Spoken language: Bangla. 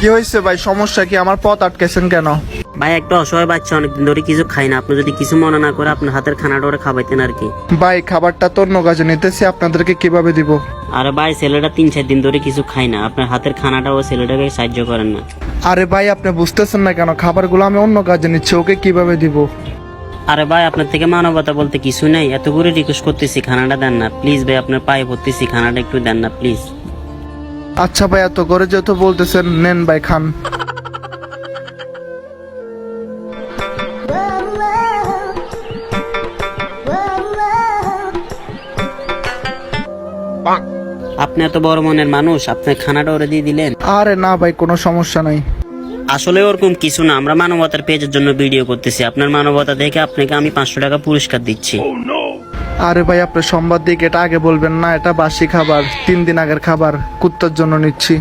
কি হয়েছে ভাই? সমস্যা কি? আমার পথ আটকেছেন কেন? ভাই একটা অসহায় বাচ্চা অনেকদিন ধরে কিছু খাই না। আপনি যদি কিছু মনে না করে আপনার হাতের খানাটা ওরা খাবাইতেন আর কি। ভাই খাবারটা তো অন্য কাজে নিতেছি আপনাদেরকে কীভাবে দিব? আরে ভাই ছেলেটা তিন চার দিন ধরে কিছু খাই না। আপনার হাতের খানাটা ও ছেলেটাকে সাহায্য করেন না। আরে ভাই আপনি বুঝতেছেন না কেন? খাবারগুলো আমি অন্য কাজে নিচ্ছি ওকে কীভাবে দিব? আরে ভাই আপনার থেকে মানবতা বলতে কিছু নেই। এত করে রিকোয়েস্ট করতেছি খানাটা দেন না। প্লিজ ভাই আপনার পায়ে পড়তেছি খানাটা একটু দেন না প্লিজ আচ্ছা ভাই এত করে যেহেতু বলতেছেন নেন ভাই খান। আপনি এত বড় মনের মানুষ আপনার খানাটা ওরে দিয়ে দিলেন? আরে না ভাই কোনো সমস্যা নাই। আসলে ওরকম কিছু না আমরা মানবতার পেজের জন্য ভিডিও করতেছি। আপনার মানবতা দেখে আপনাকে আমি পাঁচশো টাকা পুরস্কার দিচ্ছি। আরে ভাই আপনি সোমবার দিকে এটা আগে বলবেন? না, এটা বাসি খাবার। তিন দিন আগের খাবার। কুত্তার জন্য নিচ্ছি।